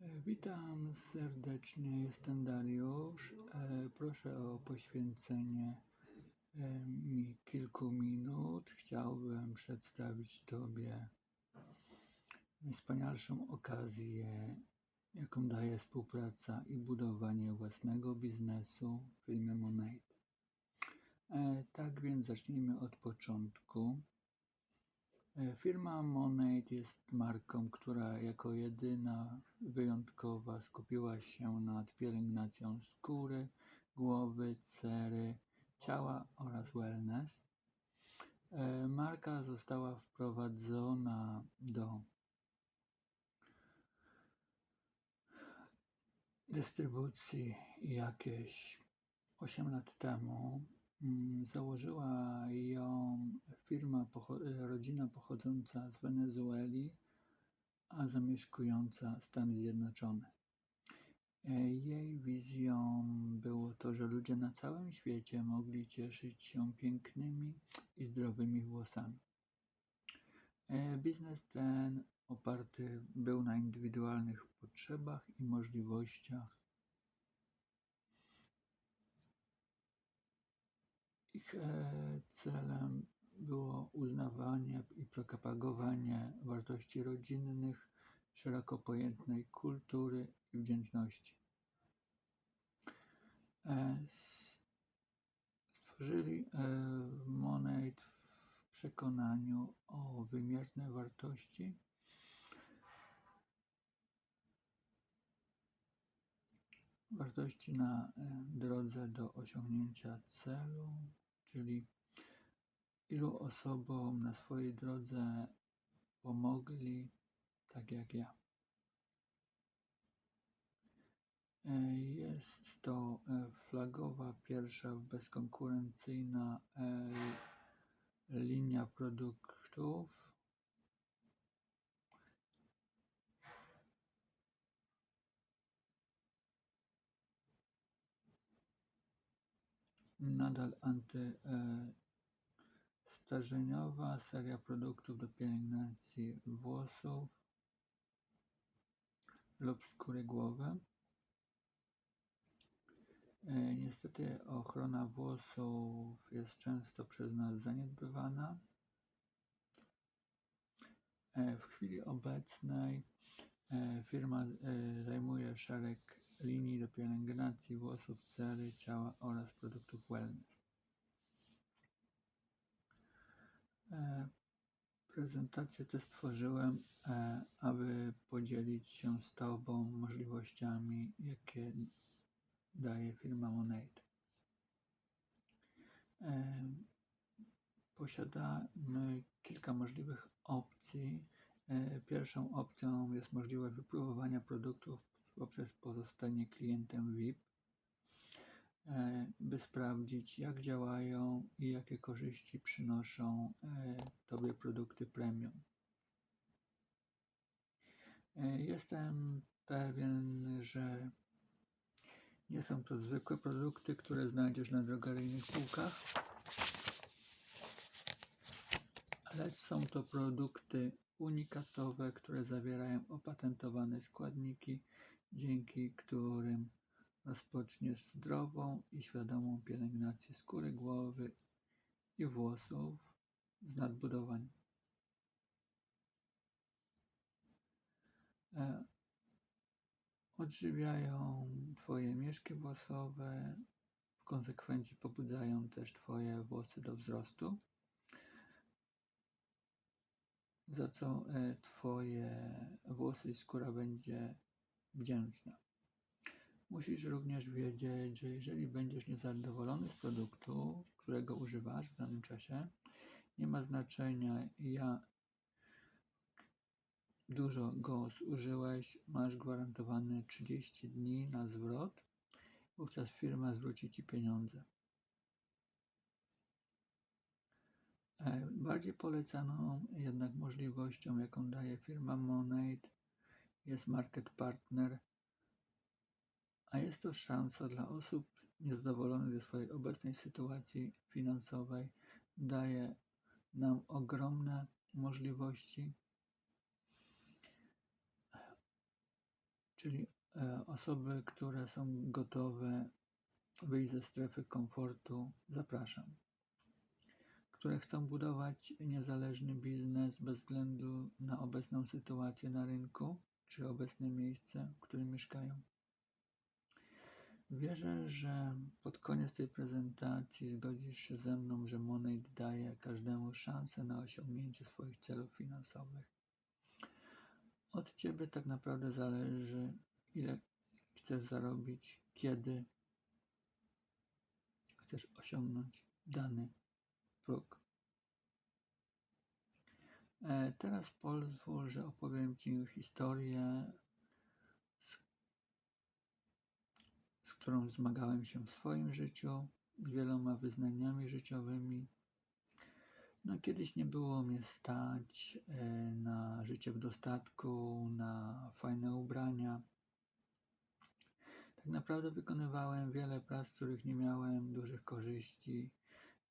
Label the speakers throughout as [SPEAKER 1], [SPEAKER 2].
[SPEAKER 1] E, Witam serdecznie, jestem Dariusz. E, Proszę o poświęcenie e, mi kilku minut. Chciałbym przedstawić Tobie najwspanialszą okazję, jaką daje współpraca i budowanie własnego biznesu w firmie Monate. Tak więc zacznijmy od początku. E, Firma Monate jest marką, która jako jedyna wyjątkowa skupiła się nad pielęgnacją skóry, głowy, cery, ciała oraz wellness. E, Marka została wprowadzona do dystrybucji jakieś 8 lat temu. Mm, Założyła ją firma, rodzina pochodząca z Wenezueli, a zamieszkująca Stany Zjednoczone. E, Jej wizją było to, że ludzie na całym świecie mogli cieszyć się pięknymi i zdrowymi włosami. E, Biznes ten oparty był na indywidualnych potrzebach i możliwościach. Ich e, celem było uznawanie i propagowanie wartości rodzinnych, szeroko pojętej kultury i wdzięczności. E, Stworzyli e, Monate w przekonaniu o wymierne wartości wartości na drodze do osiągnięcia celu, czyli ilu osobom na swojej drodze pomogli, tak jak ja. E, Jest to e, flagowa, pierwsza bezkonkurencyjna e, linia produktów. Nadal antystarzeniowa seria produktów do pielęgnacji włosów lub skóry głowy. Niestety ochrona włosów jest często przez nas zaniedbywana. W chwili obecnej e, firma e, zajmuje szereg linii do pielęgnacji włosów, cery, ciała oraz produktów wellness. E, Prezentację tę stworzyłem, e, aby podzielić się z Tobą możliwościami, jakie daje firma Monate. E, Posiadamy kilka możliwych opcji. Pierwszą opcją jest możliwość wypróbowania produktów poprzez pozostanie klientem VIP, e, by sprawdzić, jak działają i jakie korzyści przynoszą e, Tobie produkty premium. E, Jestem pewien, że nie są to zwykłe produkty, które znajdziesz na drogeryjnych półkach, lecz są to produkty unikatowe, które zawierają opatentowane składniki, dzięki którym rozpoczniesz zdrową i świadomą pielęgnację skóry głowy i włosów z nadbudowań. E, Odżywiają Twoje mieszki włosowe, w konsekwencji pobudzają też Twoje włosy do wzrostu, za co e, Twoje włosy i skóra będzie wdzięczna. Musisz również wiedzieć, że jeżeli będziesz niezadowolony z produktu, którego używasz w danym czasie, nie ma znaczenia, jak dużo go zużyłeś, masz gwarantowane 30 dni na zwrot, wówczas firma zwróci Ci pieniądze. E, Bardziej polecaną jednak możliwością, jaką daje firma Monate, jest Market Partner, a jest to szansa dla osób niezadowolonych ze swojej obecnej sytuacji finansowej. Daje nam ogromne możliwości, czyli e, osoby, które są gotowe wyjść ze strefy komfortu, zapraszam. Które chcą budować niezależny biznes bez względu na obecną sytuację na rynku czy obecne miejsce, w którym mieszkają. Wierzę, że pod koniec tej prezentacji zgodzisz się ze mną, że Monate daje każdemu szansę na osiągnięcie swoich celów finansowych. Od Ciebie tak naprawdę zależy, ile chcesz zarobić, kiedy chcesz osiągnąć dany próg. E, Teraz pozwól, że opowiem Ci historię, z, z którą zmagałem się w swoim życiu, z wieloma wyznaniami życiowymi. No, kiedyś nie było mnie stać e, na życie w dostatku, na fajne ubrania. Tak naprawdę wykonywałem wiele prac, z których nie miałem dużych korzyści.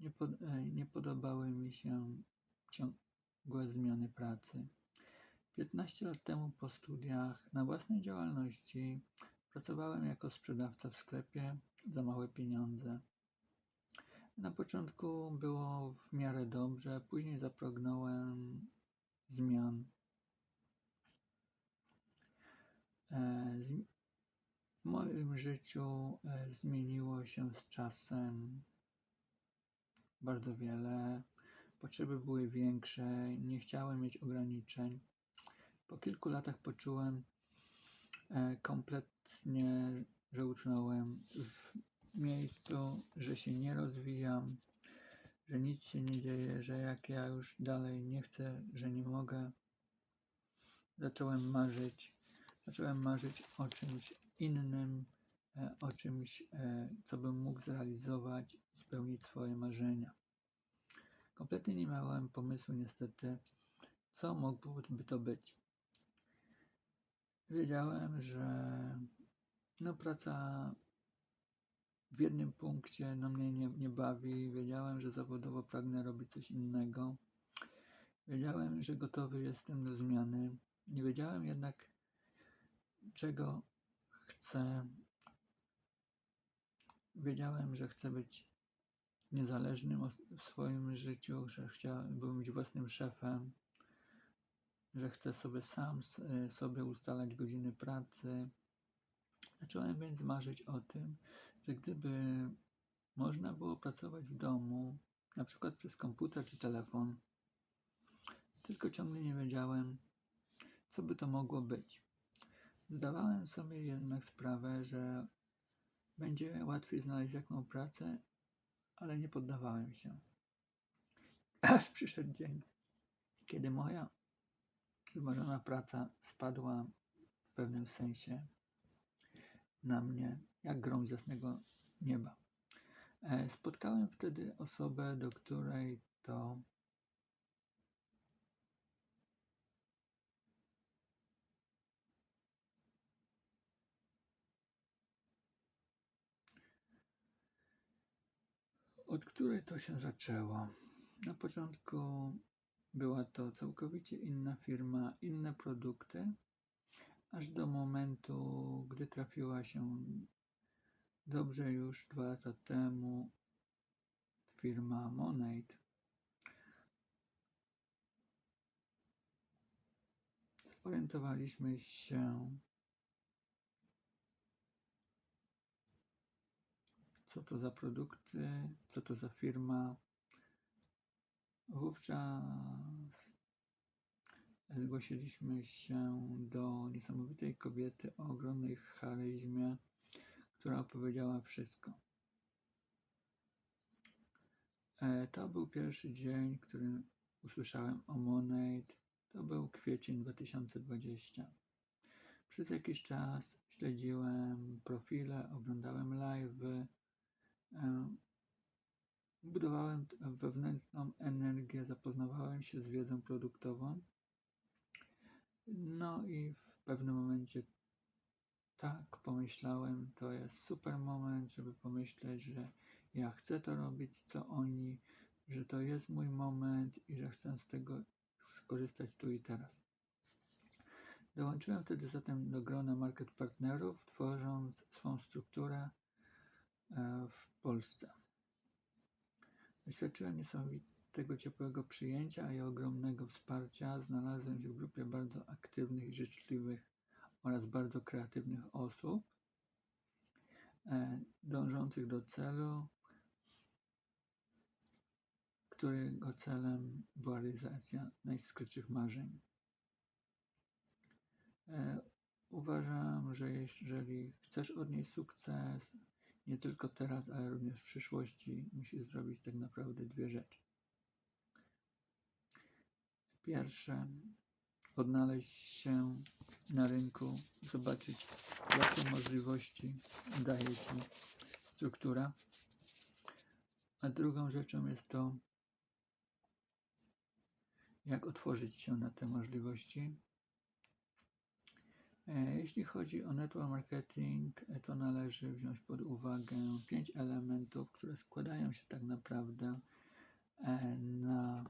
[SPEAKER 1] Nie, pod, e, nie podobały mi się ciągłe zmiany pracy. 15 lat temu po studiach na własnej działalności pracowałem jako sprzedawca w sklepie za małe pieniądze. Na początku było w miarę dobrze, później zapragnąłem zmian. E, w moim życiu e, zmieniło się z czasem bardzo wiele. Potrzeby były większe, nie chciałem mieć ograniczeń. Po kilku latach poczułem e, kompletnie, że utknąłem w miejscu, że się nie rozwijam, że nic się nie dzieje, że jak ja już dalej nie chcę, że nie mogę. Zacząłem marzyć, zacząłem marzyć o czymś innym, e, o czymś, e, co bym mógł zrealizować spełnić swoje marzenia. Kompletnie nie miałem pomysłu, niestety, co mogłoby to być. Wiedziałem, że no, praca w jednym punkcie no, mnie nie, nie bawi. Wiedziałem, że zawodowo pragnę robić coś innego. Wiedziałem, że gotowy jestem do zmiany. Nie wiedziałem jednak, czego chcę. Wiedziałem, że chcę być niezależnym w swoim życiu, że chciałbym być własnym szefem, że chcę sobie sam y, sobie ustalać godziny pracy. Zacząłem więc marzyć o tym, że gdyby można było pracować w domu, na przykład przez komputer czy telefon, tylko ciągle nie wiedziałem, co by to mogło być. Zdawałem sobie jednak sprawę, że będzie łatwiej znaleźć jakąś pracę, ale nie poddawałem się. Aż przyszedł dzień, kiedy moja wymarzona praca spadła w pewnym sensie na mnie jak grom z jasnego nieba. E, spotkałem wtedy osobę, do której to od której to się zaczęło. Na początku była to całkowicie inna firma, inne produkty, aż do momentu, gdy trafiła się dobrze już dwa lata temu firma Monate. Zorientowaliśmy się, co to za produkty, co to za firma. Wówczas zgłosiliśmy się do niesamowitej kobiety o ogromnej charyzmie, która opowiedziała wszystko. E, to był pierwszy dzień, w którym usłyszałem o Monate. To był kwiecień 2020. Przez jakiś czas śledziłem profile, oglądałem live'y, e, budowałem wewnętrzną energię, zapoznawałem się z wiedzą produktową. No i w pewnym momencie tak pomyślałem, to jest super moment, żeby pomyśleć, że ja chcę to robić, co oni, że to jest mój moment i że chcę z tego skorzystać tu i teraz. Dołączyłem wtedy zatem do grona market partnerów, tworząc swą strukturę e, w Polsce. Doświadczyłem niesamowitego ciepłego przyjęcia i ogromnego wsparcia. Znalazłem się w grupie bardzo aktywnych życzliwych oraz bardzo kreatywnych osób, e, dążących do celu, którego celem była realizacja najskrytszych marzeń. E, uważam, że jeżeli chcesz odnieść sukces, nie tylko teraz, ale również w przyszłości, musisz zrobić tak naprawdę dwie rzeczy. Pierwsze, odnaleźć się na rynku, zobaczyć, jakie możliwości daje ci struktura. A drugą rzeczą jest to, jak otworzyć się na te możliwości. E, jeśli chodzi o network marketing, e, to należy wziąć pod uwagę pięć elementów, które składają się tak naprawdę e, na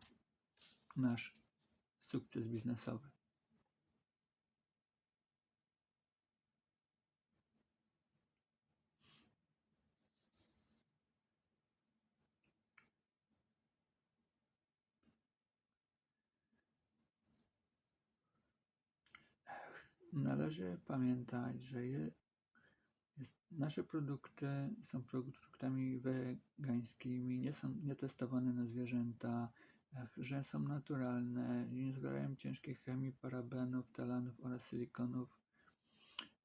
[SPEAKER 1] nasz sukces biznesowy. Należy pamiętać, że je, jest, nasze produkty są produktami wegańskimi, nie są nietestowane na zwierzętach, że są naturalne, nie zawierają ciężkiej chemii, parabenów, talanów oraz silikonów.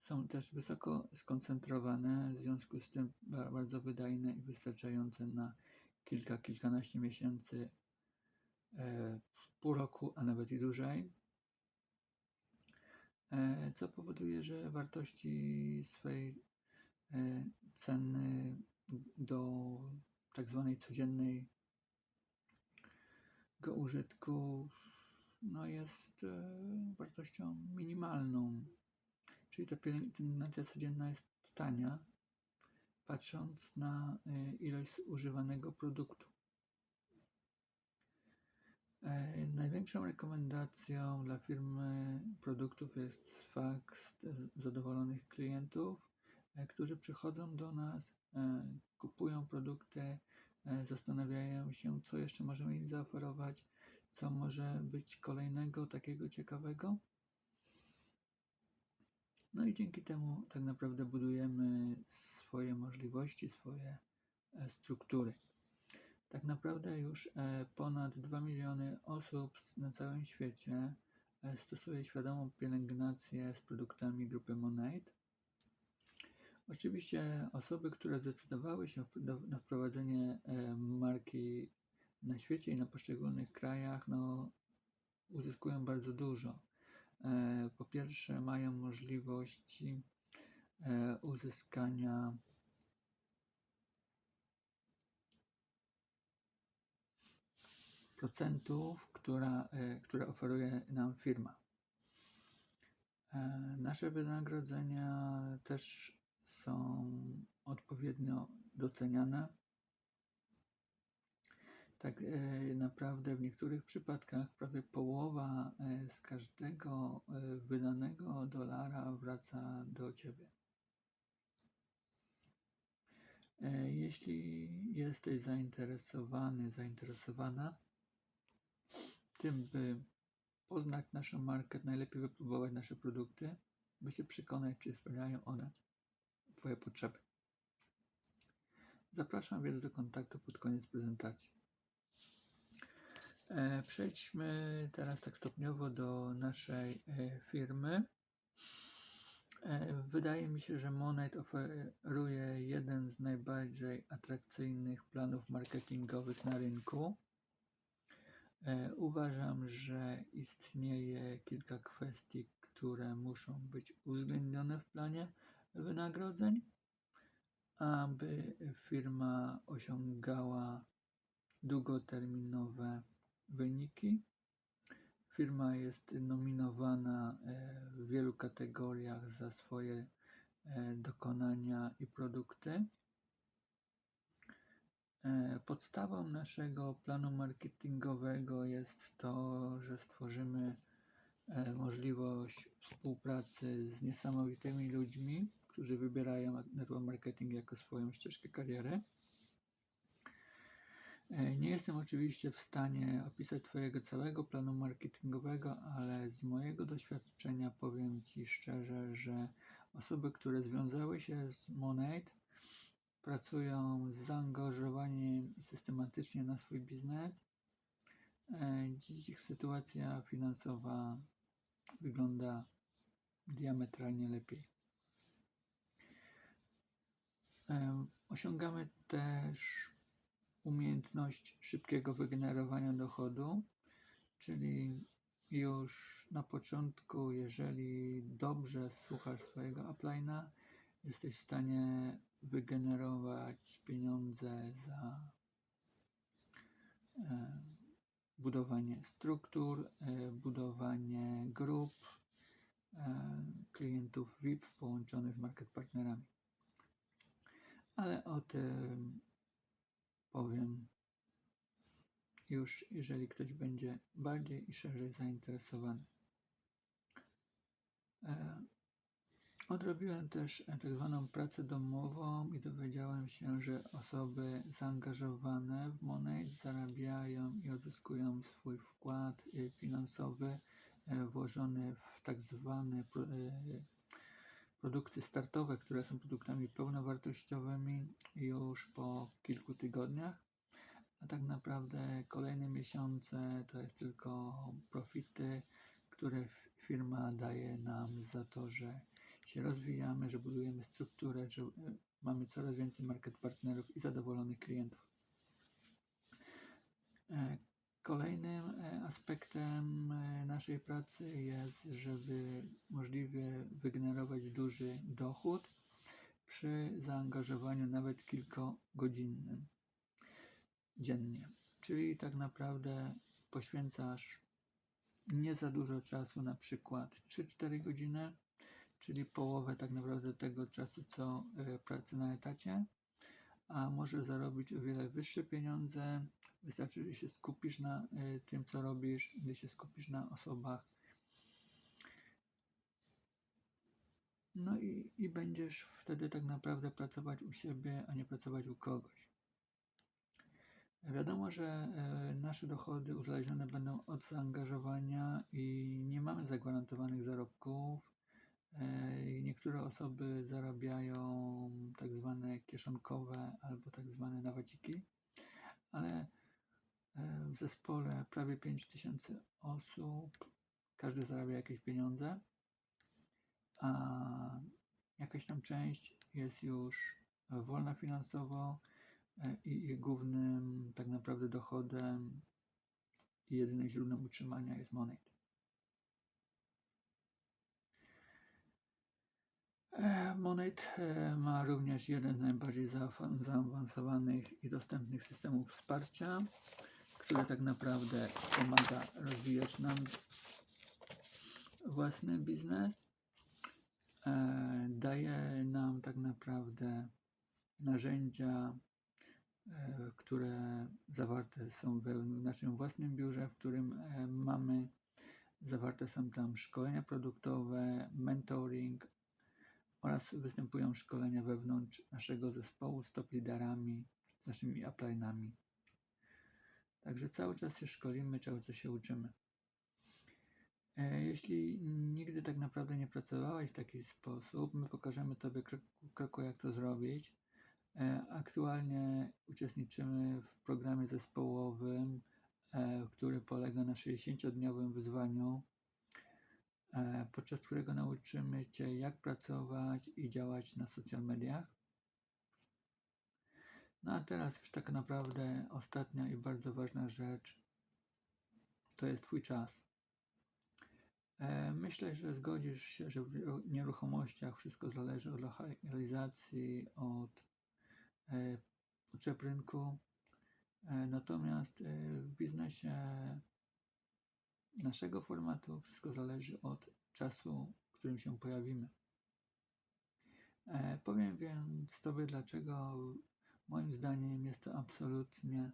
[SPEAKER 1] Są też wysoko skoncentrowane, w związku z tym bardzo wydajne i wystarczające na kilka, kilkanaście miesięcy, e, pół roku, a nawet i dłużej. E, co powoduje, że wartości swej e, ceny do tak zwanej codziennej go użytku no jest e, wartością minimalną. Czyli ta pielęgnacja codzienna jest tania, patrząc na ilość używanego produktu. E, największą rekomendacją dla firmy produktów jest fakt zadowolonych klientów, e, którzy przychodzą do nas, e, kupują produkty, zastanawiają się, co jeszcze możemy im zaoferować, co może być kolejnego takiego ciekawego. No i dzięki temu tak naprawdę budujemy swoje możliwości, swoje struktury. Tak naprawdę już e, ponad 2 miliony osób na całym świecie e, stosuje świadomą pielęgnację z produktami grupy Monade. Oczywiście osoby, które zdecydowały się na wprowadzenie e, marki na świecie i na poszczególnych krajach, no, uzyskują bardzo dużo. Po pierwsze, mają możliwości uzyskania procentów, która, e, które oferuje nam firma. E, nasze wynagrodzenia też są odpowiednio doceniane. Tak e, naprawdę w niektórych przypadkach prawie połowa z każdego wydanego dolara wraca do Ciebie. Jeśli jesteś zainteresowany, zainteresowana, tym, by poznać naszą markę, najlepiej wypróbować nasze produkty, by się przekonać, czy spełniają one Twoje potrzeby. Zapraszam więc do kontaktu pod koniec prezentacji. E, przejdźmy teraz tak stopniowo do naszej e, firmy. E, wydaje mi się, że Monet oferuje jeden z najbardziej atrakcyjnych planów marketingowych na rynku. E, uważam, że istnieje kilka kwestii, które muszą być uwzględnione w planie wynagrodzeń, aby firma osiągała długoterminowe wyniki. Firma jest nominowana e, w wielu kategoriach za swoje e, dokonania i produkty. E, podstawą naszego planu marketingowego jest to, że stworzymy e, możliwość współpracy z niesamowitymi ludźmi, którzy wybierają network marketing jako swoją ścieżkę kariery. E, Nie jestem oczywiście w stanie opisać Twojego całego planu marketingowego, ale z mojego doświadczenia powiem Ci szczerze, że osoby, które związały się z Monate, pracują z zaangażowaniem i systematycznie na swój biznes. E, Dziś ich sytuacja finansowa wygląda diametralnie lepiej. Em, Osiągamy też umiejętność szybkiego wygenerowania dochodu, czyli już na początku, jeżeli dobrze słuchasz swojego uplina, jesteś w stanie wygenerować pieniądze za e, budowanie struktur, e, budowanie grup e, klientów VIP połączonych z market partnerami. Ale o tym powiem już, jeżeli ktoś będzie bardziej i szerzej zainteresowany. Odrobiłem też e, tak zwaną pracę domową i dowiedziałem się, że osoby zaangażowane w Monate zarabiają i odzyskują swój wkład e, finansowy e, włożony w tak zwane pro- produkty startowe, które są produktami pełnowartościowymi już po kilku tygodniach. A tak naprawdę kolejne miesiące to jest tylko profity, które firma daje nam za to, że się rozwijamy, że budujemy strukturę, że e, mamy coraz więcej market partnerów i zadowolonych klientów. E, Kolejnym e, aspektem naszej pracy jest, żeby możliwie wygenerować duży dochód przy zaangażowaniu nawet kilkogodzinnym dziennie. Czyli tak naprawdę poświęcasz nie za dużo czasu, na przykład 3-4 godziny, czyli połowę tak naprawdę tego czasu, co e, pracy na etacie, a możesz zarobić o wiele wyższe pieniądze. Wystarczy, że się skupisz na e, tym, co robisz, gdy się skupisz na osobach. No i, i będziesz wtedy tak naprawdę pracować u siebie, a nie pracować u kogoś. Wiadomo, że e, nasze dochody uzależnione będą od zaangażowania i nie mamy zagwarantowanych zarobków. Niektóre osoby zarabiają tak zwane kieszonkowe albo tak zwane nawaciki, ale e, w zespole prawie 5000 osób, każdy zarabia jakieś pieniądze, a jakaś tam część jest już wolna finansowo e, i ich głównym tak naprawdę dochodem i jedynym źródłem utrzymania jest Monate. Monate e, ma również jeden z najbardziej zaawa- zaawansowanych i dostępnych systemów wsparcia, który tak naprawdę pomaga rozwijać nam własny biznes. E, Daje nam tak naprawdę narzędzia, e, które zawarte są w naszym własnym biurze, w którym mamy. Zawarte są tam szkolenia produktowe, mentoring oraz występują szkolenia wewnątrz naszego zespołu z top liderami, z naszymi uplinami. Także cały czas się szkolimy, cały czas się uczymy. E, Jeśli nigdy tak naprawdę nie pracowałeś w taki sposób, my pokażemy Tobie krok po kroku, jak to zrobić. E, Aktualnie uczestniczymy w programie zespołowym, e, który polega na 60-dniowym wyzwaniu, podczas którego nauczymy Cię, jak pracować i działać na social mediach. No a teraz już tak naprawdę ostatnia i bardzo ważna rzecz to jest Twój czas. E, Myślę, że zgodzisz się, że w nieru- nieruchomościach wszystko zależy od lokalizacji, od e, potrzeb rynku. E, Natomiast e, w biznesie naszego formatu wszystko zależy od czasu, w którym się pojawimy. E, Powiem więc Tobie, dlaczego moim zdaniem jest to absolutnie,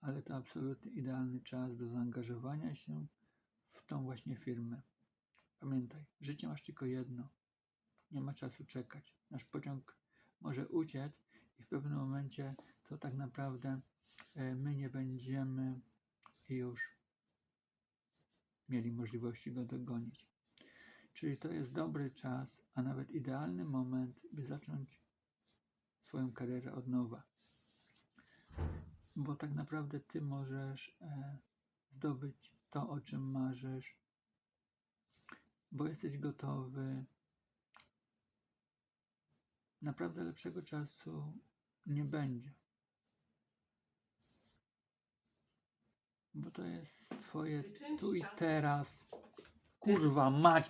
[SPEAKER 1] ale to absolutnie idealny czas do zaangażowania się w tą właśnie firmę. Pamiętaj, życie masz tylko jedno. Nie ma czasu czekać. Nasz pociąg może uciec i w pewnym momencie to tak naprawdę e, my nie będziemy już mieli możliwości go dogonić. Czyli to jest dobry czas, a nawet idealny moment, by zacząć swoją karierę od nowa. Bo tak naprawdę ty możesz e, zdobyć to, o czym marzysz, bo jesteś gotowy. Naprawdę lepszego czasu nie będzie. Bo to jest twoje tu i teraz. Kurwa mać!